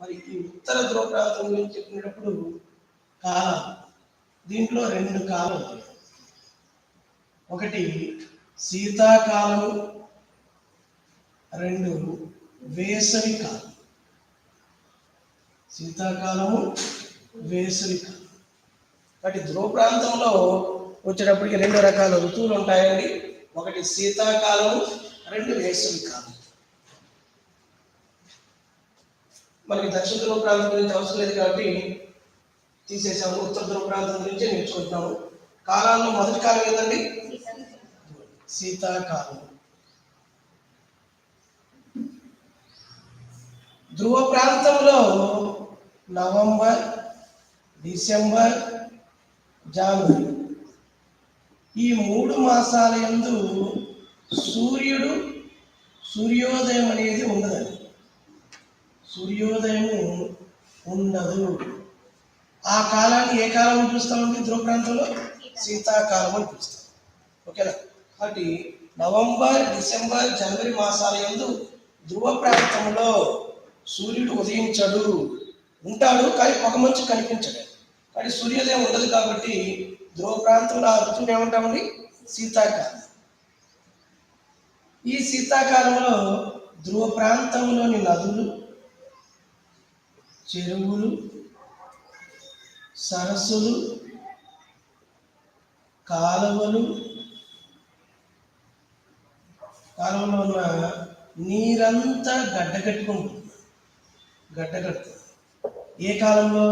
మరి ఈ ఉత్తర ధ్రువ ప్రాంతం గురించి చెప్పినప్పుడు కాలం దీంట్లో రెండు కాలం ఒకటి శీతాకాలము రెండు వేసవి కాలం. శీతాకాలము వేసవి కాలం. కాబట్టి ధ్రువ ప్రాంతంలో వచ్చేటప్పటికి రెండు రకాల ఋతువులు ఉంటాయండి. ఒకటి శీతాకాలం రెండు వేసవి కాలం. మనకి దక్షిణ ధ్రువ ప్రాంతం గురించి అవసరం లేదు కాబట్టి తీసేసాము. ఉత్తర ధ్రువ ప్రాంతం గురించి నేర్చుకుంటున్నాము. కాలాల్లో మొదటి కాలం ఏంటండి శీతాకాలం ధ్రువ ప్రాంతంలో నవంబర్ డిసెంబర్ జనవరి ఈ మూడు మాసాల ఎందు సూర్యుడు సూర్యోదయం అనేది ఉండదండి. సూర్యోదయము ఉండదు. ఆ కాలాన్ని ఏ కాలం అని పిలుస్తామండి? ధ్రువ ప్రాంతంలో శీతాకాలం అని పిలుస్తాం. ఓకేనా? కాబట్టి నవంబర్ డిసెంబర్ జనవరి మాసాల యందు ధ్రువ ప్రాంతంలో సూర్యుడు ఉదయించడు. ఉంటాడు కానీ పొగ మంచు కనిపించడు. కానీ సూర్యోదయం ఉండదు కాబట్టి ధ్రువ ప్రాంతంలో ఆ ఋతువుని ఏమంటామండి? శీతాకాలం. ఈ శీతాకాలంలో ధ్రువ ప్రాంతంలోని నదులు చెరువులు సరస్సులు కాలువలు కాలువలో ఉన్న నీరంతా గడ్డగట్టుకుంటుంది గడ్డగడుతుంది ఏ కాలంలో?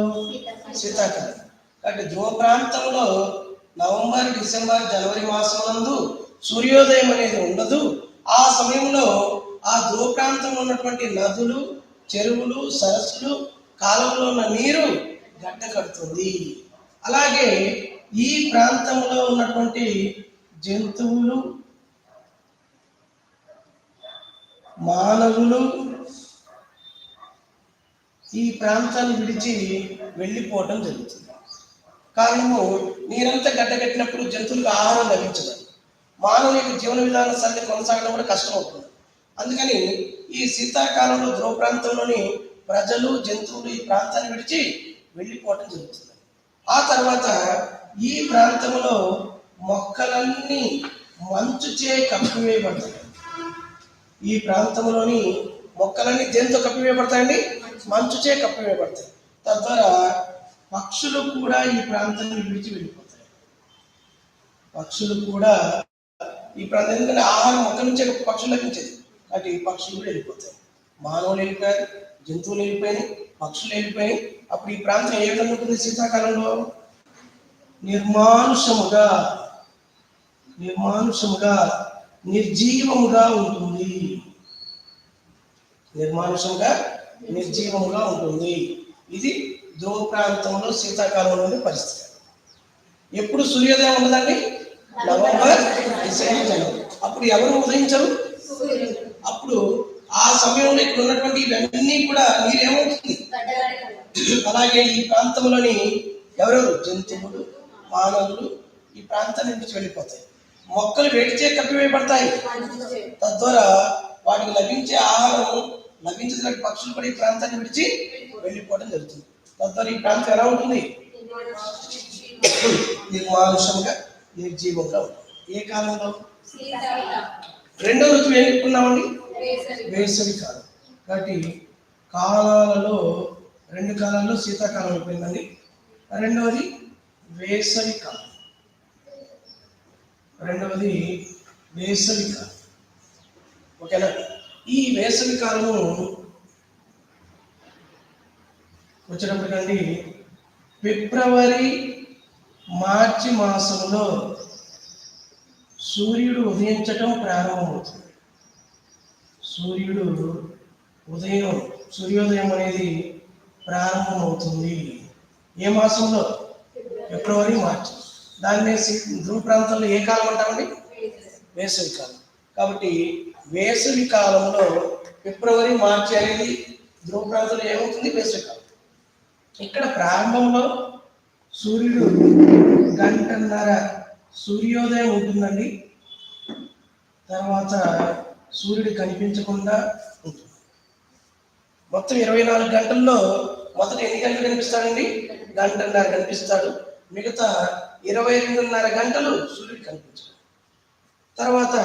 శీతాకాలం. కాబట్టి ధ్రువ ప్రాంతంలో నవంబర్ డిసెంబర్ జనవరి మాసమునందు సూర్యోదయం అనేది ఉండదు. ఆ సమయంలో ఆ ధ్రువ ప్రాంతంలో ఉన్నటువంటి నదులు చెరువులు సరస్సులు కాలంలో ఉన్న నీరు గడ్డ కడుతుంది అలాగే ఈ ప్రాంతంలో ఉన్నటువంటి జంతువులు మానవులు ఈ ప్రాంతాన్ని విడిచి వెళ్ళిపోవటం జరుగుతుంది. కారణము నీరంతా గడ్డగట్టినప్పుడు జంతువులకు ఆహారం లభించదు. మానవుని యొక్క జీవన విధానం సరిగ్గా కొనసాగడం కూడా కష్టం అవుతుంది అందుకని ఈ శీతాకాలంలో ధ్రువ ప్రాంతంలోని ప్రజలు జంతువులు ఈ ప్రాంతాన్ని విడిచి వెళ్ళిపోవటం జరుగుతుంది. ఆ తర్వాత ఈ ప్రాంతంలో మొక్కలన్నీ మంచుచే కప్పివేయబడతాయి. ఈ ప్రాంతంలోని మొక్కలన్నీ దేంతో కప్పివేయబడతాయండి? మంచుచే కప్పివేయబడతాయి. తద్వారా పక్షులు కూడా ఈ ప్రాంతాన్ని విడిచి వెళ్ళిపోతాయి. పక్షులు కూడా ఈ ప్రాంతం ఎందుకంటే ఆహారం మొక్క నుంచే పక్షులు లభించేది కాబట్టి ఈ పక్షులు కూడా వెళ్ళిపోతాయి. మానవులు వెళ్ళిపోయారు. జంతువులు వెళ్ళిపోయాయి పక్షులు వెళ్ళిపోయాయి అప్పుడు ఈ ప్రాంతం ఏ విధంగా ఉంటుంది? శీతాకాలంలో నిర్మానుషముగా నిర్మానుషముగా నిర్జీవముగా ఉంటుంది. నిర్మానుషంగా నిర్జీవముగా ఉంటుంది. ఇది ధ్రువ ప్రాంతంలో శీతాకాలంలోని పరిస్థితి. ఎప్పుడు సూర్యోదయం ఉండదండి? November December. జనవరి అప్పుడు ఎవరు ఉదయించరు? అప్పుడు సమయంలో ఇక్కడ ఉన్నటువంటి ఇవన్నీ కూడా నీరేమవుతుంది? అలాగే ఈ ప్రాంతంలోని ఎవరెవరు జంతువులు మానవులు ఈ ప్రాంతాన్ని నుంచి వెళ్ళిపోతాయి. మొక్కలు వేడిచే కప్పివేయబడతాయి. తద్వారా వాటికి లభించే ఆహారం లభించిన పక్షులు కూడా ఈ ప్రాంతాన్ని విడిచి వెళ్ళిపోవడం జరుగుతుంది. తద్వారా ఈ ప్రాంతం ఎలా ఉంటుంది? నిర్మానుషంగా నిర్జీవంగా ఉంటుంది. ఏ కాలంలో? రెండో ఋతువు ఏం చెప్పుకున్నామండి? వేసవి కాలం. కాబట్టి కాలాలలో రెండు కాలాల్లో శీతాకాలం అయిపోయిందండి. రెండవది వేసవి కాలం. రెండవది వేసవి కాలం. ఓకేనా? ఈ వేసవి కాలము వచ్చినప్పటికండి ఫిబ్రవరి మార్చి మాసంలో సూర్యుడు ఉదయించటం ప్రారంభమవుతుంది. సూర్యుడు ఉదయం సూర్యోదయం అనేది ప్రారంభమవుతుంది. ఏ మాసంలో? ఫిబ్రవరి మార్చి. దాన్ని ధ్రువ ప్రాంతంలో ఏ కాలం అంటామండి వేసవి కాలం. కాబట్టి వేసవి కాలంలో ఫిబ్రవరి మార్చి అనేది ధ్రువ ప్రాంతంలో ఏమవుతుంది? వేసవి కాలం. ఇక్కడ ప్రారంభంలో సూర్యుడు గంటన్నర సూర్యోదయం ఉంటుందండి. తర్వాత సూర్యుడు కనిపించకుండా ఉంటుంది. మొత్తం ఇరవై నాలుగు గంటల్లో మొదట ఎన్ని గంటలు కనిపిస్తాడండి? గంటన్నర కనిపిస్తాడు. మిగతా ఇరవై రెండున్నర గంటలు సూర్యుడు కనిపించాడు. తర్వాత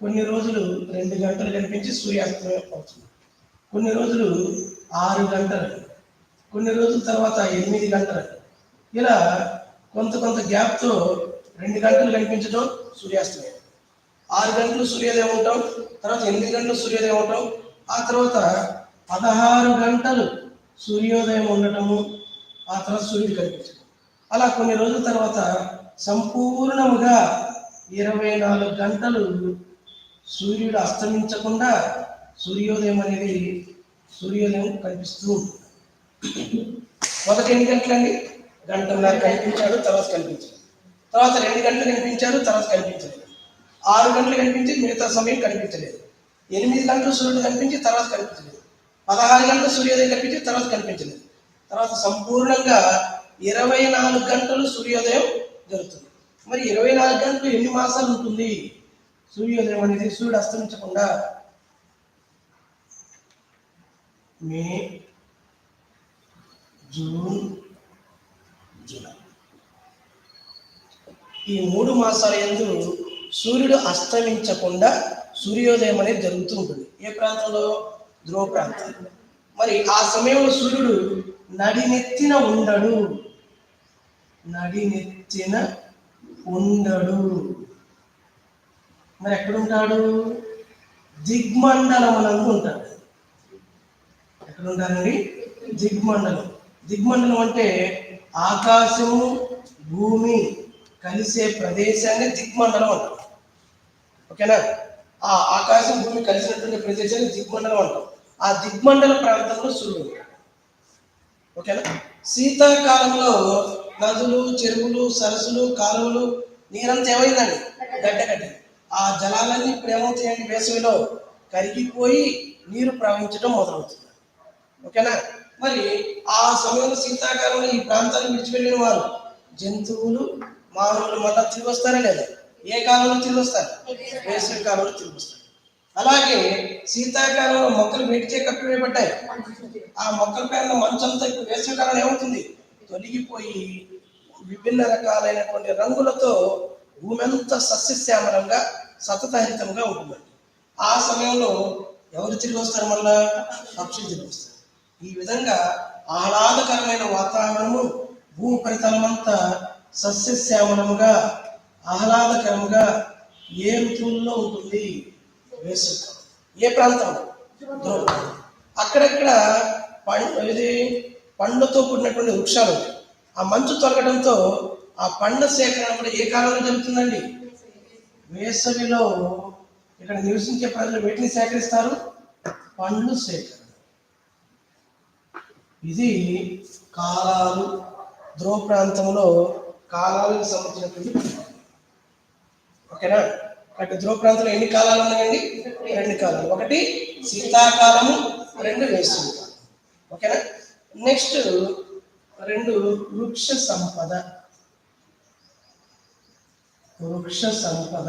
కొన్ని రోజులు రెండు గంటలు కనిపించి సూర్యాస్తమయం అవుతుంది. కొన్ని రోజులు ఆరు గంటలు. కొన్ని రోజుల తర్వాత ఎనిమిది గంటలు. ఇలా కొంత కొంత గ్యాప్తో రెండు గంటలు కనిపించడం సూర్యాస్తమయం. ఆరు గంటలు సూర్యోదయం ఉంటాం తర్వాత ఎనిమిది గంటలు సూర్యోదయం ఉంటాం ఆ తర్వాత పదహారు గంటలు సూర్యోదయం ఉండటము ఆ తర్వాత సూర్యుడు కనిపించడం. అలా కొన్ని రోజుల తర్వాత సంపూర్ణముగా ఇరవై నాలుగు గంటలు సూర్యుడు అస్తమించకుండా సూర్యోదయం అనేది సూర్యోదయం కనిపిస్తూ ఉంటుంది. మొదట ఎన్ని గంటలండి? గంటన్నర కనిపించాడు తర్వాత కనిపించాడు. తర్వాత రెండు గంటలు కనిపించాడు తర్వాత కనిపించాడు ఆరు గంటలు కనిపించి మిగతా సమయం కనిపించలేదు. ఎనిమిది గంటలు సూర్యుడు కనిపించి తర్వాత కనిపించలేదు. పదహారు గంటలు సూర్యోదయం కనిపించి తర్వాత కనిపించలేదు. తర్వాత సంపూర్ణంగా ఇరవై నాలుగు గంటలు సూర్యోదయం జరుగుతుంది. మరి ఇరవై నాలుగు గంటలు ఎన్ని మాసాలు ఉంటుంది? సూర్యోదయం అనేది సూర్యుడు అస్తమించకుండా మే జూన్ జూలై. ఈ మూడు మాసాల ఎందు సూర్యుడు అస్తమించకుండా సూర్యోదయం అనేది జరుగుతూ ఉంటుంది. ఏ ప్రాంతంలో? ధ్రువ ప్రాంతం. మరి ఆ సమయంలో సూర్యుడు నడినెత్తిన ఉండడు. నడినెత్తిన ఉండడు. మరి ఎక్కడుంటాడు? దిగ్మండలమునందు ఉంటాడు. ఎక్కడుంటారండి దిగ్మండలం. దిగ్మండలం అంటే ఆకాశము భూమి కలిసే ప్రదేశాన్ని దిగ్మండలం అంటారు. ఓకేనా ఆ ఆకాశం భూమి కలిసినటువంటి ప్రదేశాన్ని దిగ్మండలం అంటాం ఆ దిగ్మండల ప్రాంతంలో సూర్యుడు. ఓకేనా? శీతాకాలంలో నదులు చెరువులు సరస్సులు కాలువలు నీరంతా ఏమైందండి? గడ్డ గడ్డ ఆ జలాలన్నీ ఇప్పుడు ఏమవుతాయండి వేసవిలో కరిగిపోయి నీరు ప్రవహించడం మొదలవుతుంది. ఓకేనా? మరి ఆ సమయంలో శీతాకాలంలో ఈ ప్రాంతాన్ని విడిచిపెట్టిన వారు జంతువులు మానవులు మళ్ళా తిరిగి వస్తారా లేదా? ఏ కాలంలో చిల్లుస్తారు వేసవి కాలంలో చిల్లుస్తారు అలాగే శీతాకాలంలో మొక్కలు వేడిచే కప్పివేయబడ్డాయి. ఆ మొక్కల పైన మంచంతా ఇప్పుడు వేసవి కాలంలో ఏమవుతుంది? తొలగిపోయి విభిన్న రకాలైనటువంటి రంగులతో భూమి అంతా సస్యశ్యామలంగా సతతహితంగా ఉంటుందండి. ఆ సమయంలో ఎవరు తిరిగి వస్తారు మళ్ళా? పక్షులు తిరిగి వస్తారు. ఈ విధంగా ఆహ్లాదకరమైన వాతావరణము భూ ఉపరితలమంతా సస్యశ్యామలంగా ఆహ్లాదకరంగా ఏ ఋతువుల్లో ఉంటుంది? వేసవికాలం ఏ ప్రాంతం? ధ్రువ ప్రాంతం. అక్కడక్కడ పండు ఇది పండ్లతో కూడినటువంటి వృక్షాలు ఆ మంచు తొలగడంతో ఆ పండ్ల సేకరణ కూడా ఏ కాలంలో జరుగుతుందండి? వేసవిలో. ఇక్కడ నివసించే ప్రజలు వీటిని సేకరిస్తారు? పండ్లు సేకరణ. ఇది కాలాలు ధ్రువ ప్రాంతంలో కాలాలకు సంబంధించినటువంటి ఓకేనా? అటు ధ్రువ ప్రాంతంలో ఎన్ని కాలాలు ఉన్నాయండి? రెండు కాలాలు. ఒకటి శీతాకాలము రెండు వేసవి ఓకేనా? నెక్స్ట్ రెండు వృక్ష సంపద. వృక్ష సంపద.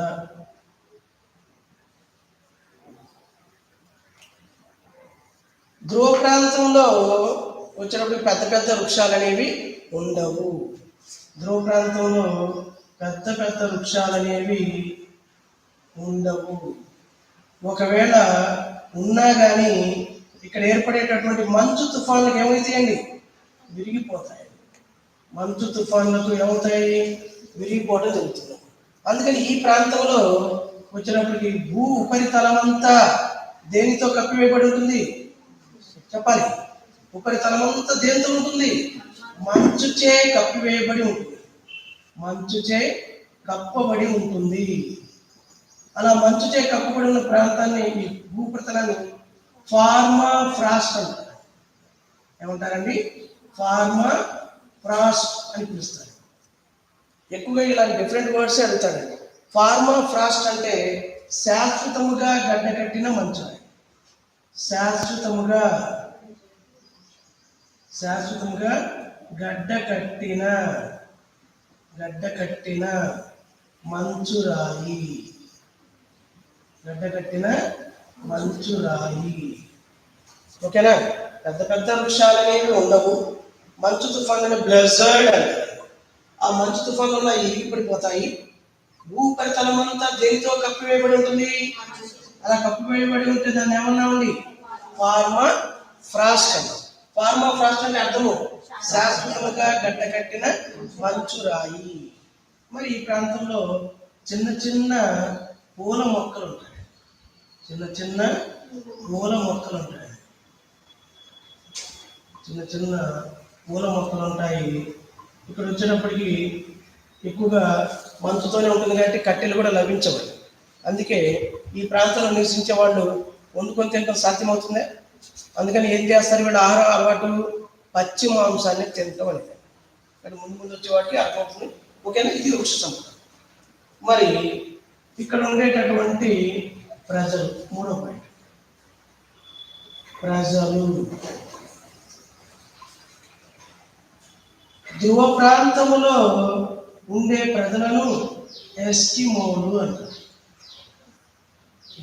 ధ్రువ ప్రాంతంలో వచ్చినప్పుడు పెద్ద పెద్ద వృక్షాలు అనేవి ఉండవు. ధ్రువ ప్రాంతంలో పెద్ద పెద్ద వృక్షాలు అనేవి ఉండవు. ఒకవేళ ఉన్నా కానీ ఇక్కడ ఏర్పడేటటువంటి మంచు తుఫాన్లకు ఏమవుతాయండి విరిగిపోతాయి. మంచు తుఫాన్లకు ఏమవుతాయి? విరిగిపోవడం జరుగుతుంది. అందుకని ఈ ప్రాంతంలో వచ్చినప్పటికీ భూ ఉపరితలం అంతా దేనితో కప్పివేయబడి ఉంటుంది? చెప్పాలి. ఉపరితలం అంతా దేనితో ఉంటుంది? మంచుచే కప్పివేయబడి ఉంటుంది. మంచుచే కప్పబడి ఉంటుంది. అలా మంచుచే కప్పబడి ఉన్న ప్రాంతాన్ని ఈ భూప్రతలాన్ని ఫార్మా ఫ్రాస్ట్ అంటారు. ఏమంటారండి? ఫార్మా ఫ్రాస్ట్ అని పిలుస్తారు. ఎక్కువగా ఇలాంటి డిఫరెంట్ వర్డ్స్ అడుగుతాడండి ఫార్మా ఫ్రాస్ట్ అంటే శాశ్వతముగా గడ్డకట్టిన మంచు. శాశ్వతముగా శాశ్వతముగా గడ్డ కట్టిన గడ్డ కట్టిన మంచురాయి గడ్డ కట్టిన మంచు రాయి. ఓకేనా? పెద్ద పెద్ద వృక్షాలు అనేవి ఉండవు. మంచు తుఫాను బ్లెజర్డ్ అంటారు ఆ మంచు తుఫాను వల్ల ఇరిగి భూపరితలం అంతా దేనితో కప్పివేయబడి ఉంటుంది? అలా కప్పివేయబడి ఉంటే దాన్ని ఏమన్నామండి ఫార్మా ఫ్రాస్ట్. అన్నాం ఫార్మా ఫ్రాస్ట్ అంటే అర్థము. శాశ్వతంగా గడ్డ కట్టిన మంచు రాయి. మరి ఈ ప్రాంతంలో చిన్న చిన్న పూల మొక్కలు ఉంటాయి. చిన్న చిన్న పూల మొక్కలు ఉంటాయి. చిన్న చిన్న పూల మొక్కలు ఉంటాయి. ఇక్కడ వచ్చినప్పటికీ ఎక్కువగా మంచుతోనే ఉంటుంది కాబట్టి కట్టెలు కూడా లభించవు. అందుకే ఈ ప్రాంతంలో నివసించే వాళ్ళు వండుకొని తినడం సాధ్యమవుతుందా? అందుకని ఏం చేస్తారు? వీళ్ళు ఆహార అలవాటు పచ్చి మాంసాన్ని తినటం అనేది కానీ ముందు ముందు వచ్చే వాటికి అర్థమవుతుంది ఓకేనా? ఇది వృక్ష సంపద. మరి ఇక్కడ ఉండేటటువంటి ప్రజలు. మూడో పాయింట్. ప్రజలు. ధ్రువ ప్రాంతములో ఉండే ప్రజలను ఎస్కిమోలు అంటారు.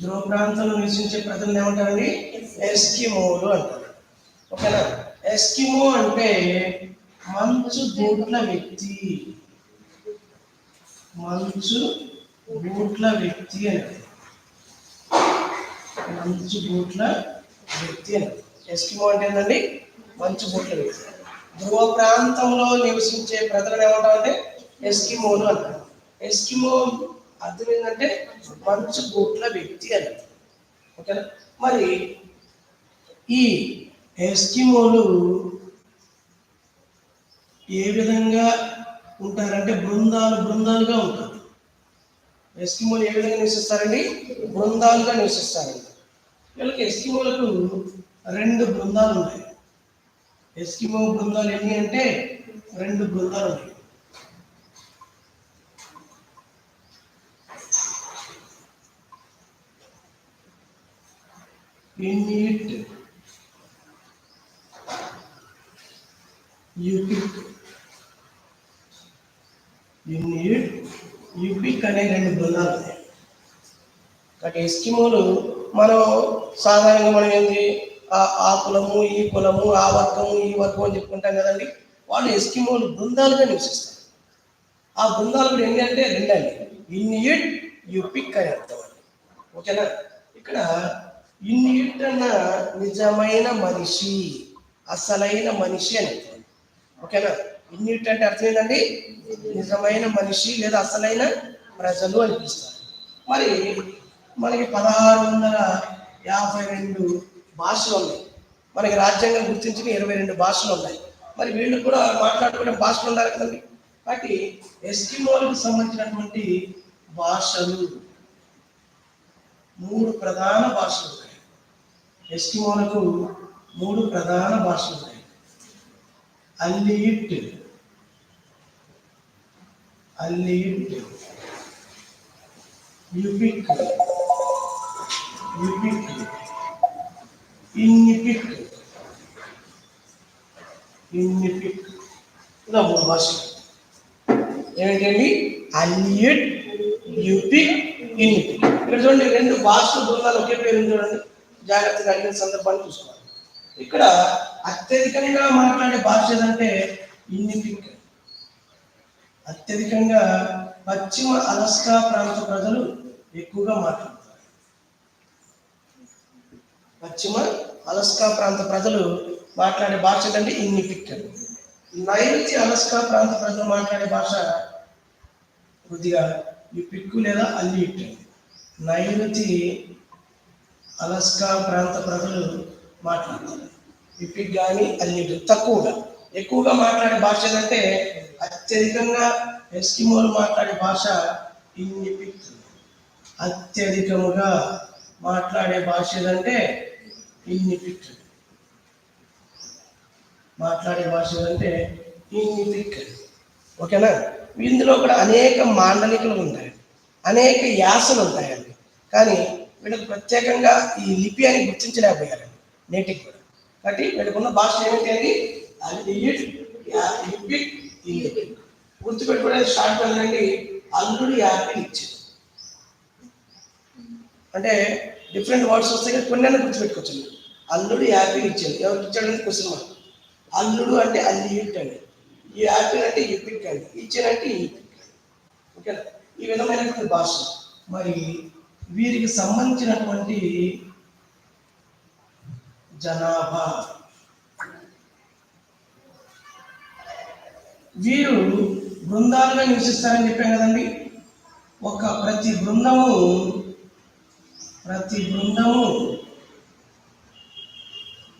ధ్రువ ప్రాంతంలో నివసించే ప్రజలను ఏమంటారండి? ఎస్కిమోలు అంటారు. ఓకేనా? ఎస్కిమో అంటే మంచు బూట్ల వ్యక్తి. మంచు బూట్ల వ్యక్తి అని మంచు బూట్ల వ్యక్తి అని ఎస్కిమో అంటే ఏంటండి మంచి బూట్ల వ్యక్తి ధ్రువ ప్రాంతంలో నివసించే ప్రజలను ఏమంటారంటే ఎస్కిమోలు అంటారు. ఎస్కిమో అర్థం ఏంటంటే మంచు బూట్ల వ్యక్తి అని. ఓకేనా? మరి ఈ ఎస్కిమోలు ఏ విధంగా ఉంటారంటే బృందాలు బృందాలుగా ఉంటారు. ఎస్కిమోలు ఏ విధంగా నివసిస్తారండి? బృందాలుగా నివసిస్తారండి. వీళ్ళకి ఎస్కిమోలకు రెండు బృందాలు ఉన్నాయి. ఎస్కిమో బృందాలు ఎన్ని అంటే రెండు బృందాలు ఉన్నాయి. ఇన్నిట్ యూపిక్. ఇన్నిట్ యూపిక్ అనే రెండు బృందాలు ఉన్నాయి. కాబట్టి ఎస్కిమోలు మనం సాధారణంగా మనం ఏంది? ఆ ఆ కులము ఈ కులము ఆ వర్గము ఈ వర్గం అని చెప్పుకుంటాం కదండి. వాళ్ళు ఎస్కిమోలు బృందాలుగా నివసిస్తారు. ఆ బృందాలు కూడా ఎన్ని అంటే రెండండి ఇన్నిట్ యూపిక్ అని అర్థం అండి. ఓకేనా? ఇక్కడ ఇన్నిట్ అన్న నిజమైన మనిషి అసలైన మనిషి అని అర్థం ఓకేనా? ఇన్నిట్ అంటే అర్థం ఏంటండి నిజమైన మనిషి లేదా అసలైన ప్రజలు అనిపిస్తారు మరి మనకి పదహారు వందల యాభై రెండు భాషలు ఉన్నాయి. మనకి రాజ్యాంగం గుర్తించిన ఇరవై రెండు భాషలు ఉన్నాయి. మరి వీళ్ళు కూడా మాట్లాడుకునే భాషలు ఉండాలి కదండి. కాబట్టి ఎస్కిమోలకు సంబంధించినటువంటి భాషలు మూడు ప్రధాన భాషలు ఉన్నాయి. ఎస్కిమోలకు మూడు ప్రధాన భాషలు ఉన్నాయి. అల్లియిట్ అల్లియిట్ యుపిక్ И ఇన్నిపిక్ ఇన్నిపిక్ ఇలా మూడు భాషలు ఏమిటండి? అల్లియిట్ యూపిక్ ఇన్నిపిక్ ఇక్కడ చూడండి రెండు భాషల బృందాలు ఒకే పేరు చూడండి. జాగ్రత్తగా అడిగిన సందర్భాన్ని చూసుకోవాలి. ఇక్కడ అత్యధికంగా మాట్లాడే భాష ఏదంటే ఇన్నిపిక్ అత్యధికంగా పశ్చిమ అలస్కా ప్రాంత ప్రజలు ఎక్కువగా మాట్లాడతారు. పశ్చిమ అలస్కా ప్రాంత ప్రజలు మాట్లాడే భాష ఇన్ని ఇన్నిపిక్ నైరుతి అలస్కా ప్రాంత ప్రజలు మాట్లాడే భాష కొద్దిగా ఈ పిక్కు లేదా అల్లిట్ నైరుతి అలస్కా ప్రాంత ప్రజలు మాట్లాడతారు. ఈ పిక్ కానీ అల్లిట్ తక్కువగా. ఎక్కువగా మాట్లాడే భాష ఏంటంటే అత్యధికంగా ఎస్కిమోలు మాట్లాడే భాష ఇన్నిపిక్ అత్యధికముగా మాట్లాడే భాష ఏదంటే ఇన్నిపిక్ మాట్లాడే భాష అంటే ఇన్నిపిక్ ఓకేనా? ఇందులో కూడా అనేక మాండలికలు ఉంటాయి అనేక యాసలు ఉంటాయండి. కానీ వీళ్ళకి ప్రత్యేకంగా ఈ లిపి అని గుర్తించలేకపోయారండి నేటికి కూడా. కాబట్టి వీళ్ళకి ఉన్న భాష ఏమిటి అని అది లిపి ఇన్నిపిక్ గుర్తుపెట్టుకోవడానికి షార్ట్ వెళ్ళండి అల్లుడు యాపిల్ ఇచ్చింది అంటే డిఫరెంట్ వర్డ్స్ వస్తాయి కానీ కొన్ని గుర్తుపెట్టుకోవచ్చు మీరు. అల్లుడు యాపిల్ ఇచ్చాడు. ఎవరికి ఇచ్చాడని క్వశ్చన్ మార్క్ అల్లుడు అంటే అల్లి ఇట్ అండి. ఈ యాపిల్ అంటే ఇపిక్ అండి. ఇచ్చాడంటే ఓకేనా? ఈ విధమైనటువంటి భాష. మరి వీరికి సంబంధించినటువంటి జనాభా. వీరు బృందాలుగా నివసిస్తారని చెప్పాం కదండి. ఒక ప్రతి బృందము ప్రతి బృందము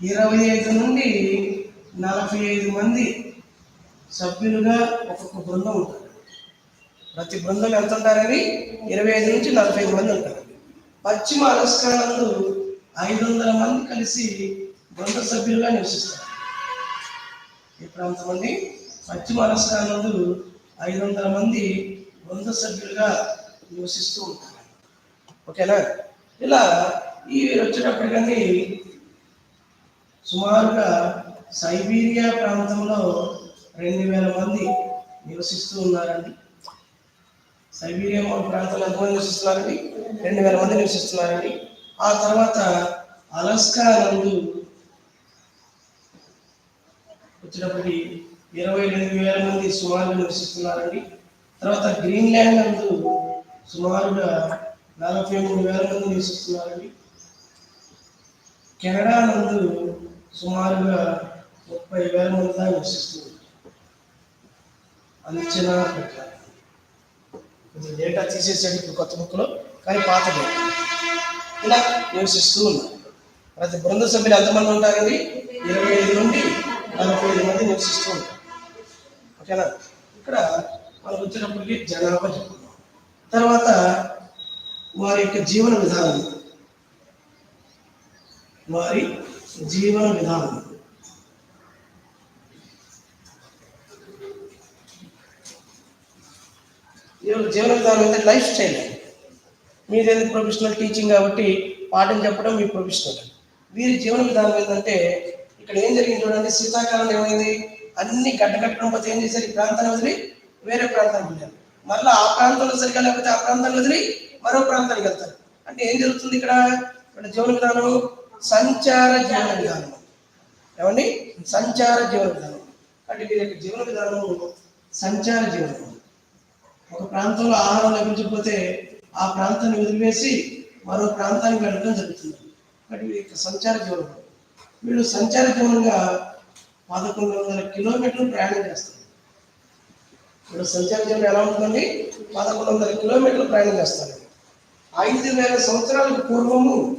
ఇరవై ఐదు నుండి నలభై ఐదు మంది సభ్యులుగా ఒక్కొక్క బృందం ఉంటారు. ప్రతి బృందం ఎంత ఉంటారని? ఇరవై ఐదు నుంచి నలభై ఐదు మంది ఉంటారు. పశ్చిమ అలస్కానందు ఐదు వందల మంది కలిసి బృంద సభ్యులుగా నివసిస్తారు. ఈ ప్రాంతం అండి? పశ్చిమ అలస్కానందు ఐదు వందల మంది బృంద సభ్యులుగా నివసిస్తూ ఉంటారు. ఓకేనా? ఇలా ఈ వచ్చేటప్పటికని సుమారుగా సైబీరియా ప్రాంతంలో రెండు వేల మంది నివసిస్తూ ఉన్నారండి. సైబీరియా ప్రాంతంలో ఎంతమంది నివసిస్తున్నారండి? రెండు వేల మంది నివసిస్తున్నారండి. ఆ తర్వాత అలస్కా నందు వచ్చినప్పటి ఇరవై రెండు వేల మంది సుమారుగా నివసిస్తున్నారండి. తర్వాత గ్రీన్లాండ్ నందు సుమారుగా నలభై మూడు వేల మంది నివసిస్తున్నారండి. కెనడా నందు సుమారుగా ముప్పై వేల మంది దాకా నివసిస్తుంది అంచనా ప్రకారం కొంచెం డేటా తీసేసాడు ఇప్పుడు కొత్త ముక్కలో. కానీ పాత ఇలా నివసిస్తూ ఉన్నారు. ప్రతి బృంద సభ్యులు ఎంతమంది ఉంటారండి? ఇరవై ఐదు నుండి నలభై ఐదు మంది నివసిస్తూ ఉంటారు ఓకేనా? ఇక్కడ మనకు వచ్చినప్పటికీ జనాభా చెప్పుకున్నాం తర్వాత వారి యొక్క జీవన విధానం. వారి జీవన విధానం. జీవన జీవన విధానం అంటే లైఫ్ స్టైల్. మీదేది ప్రొఫెషనల్ టీచింగ్ కాబట్టి పాఠం చెప్పడం మీ ప్రొఫెషనల్. వీరి జీవన విధానం ఏంటంటే ఇక్కడ ఏం జరిగింది చూడండి శీతాకాలం ఏమైంది? అన్ని గడ్డ కట్టడం పోతే ఏం చేశారు? ఈ ప్రాంతాన్ని వదిలి వేరే ప్రాంతానికి వెళ్ళారు. మళ్ళీ ఆ ప్రాంతంలో సరిగా లేకపోతే ఆ ప్రాంతాన్ని వదిలి మరో ప్రాంతానికి వెళ్తారు. అంటే ఏం జరుగుతుంది ఇక్కడ? ఇక్కడ జీవన విధానం సంచార జీవన విధానం. ఏమండి? సంచార జీవన విధానం. అంటే వీరి యొక్క జీవన విధానం సంచార జీవన ఒక ప్రాంతంలో ఆహారం లభించకపోతే ఆ ప్రాంతాన్ని వదిలివేసి మరో ప్రాంతానికి వెళ్ళడం జరుగుతుంది. అంటే వీరి యొక్క సంచార జీవనం వీళ్ళు సంచార జీవనంగా పదకొండు వందల కిలోమీటర్లు ప్రయాణం చేస్తారు. ఇప్పుడు సంచార జీవనం ఎలా ఉంటుందండి? పదకొండు వందల కిలోమీటర్లు ప్రయాణం చేస్తారు. ఐదు వేల సంవత్సరాలకు పూర్వము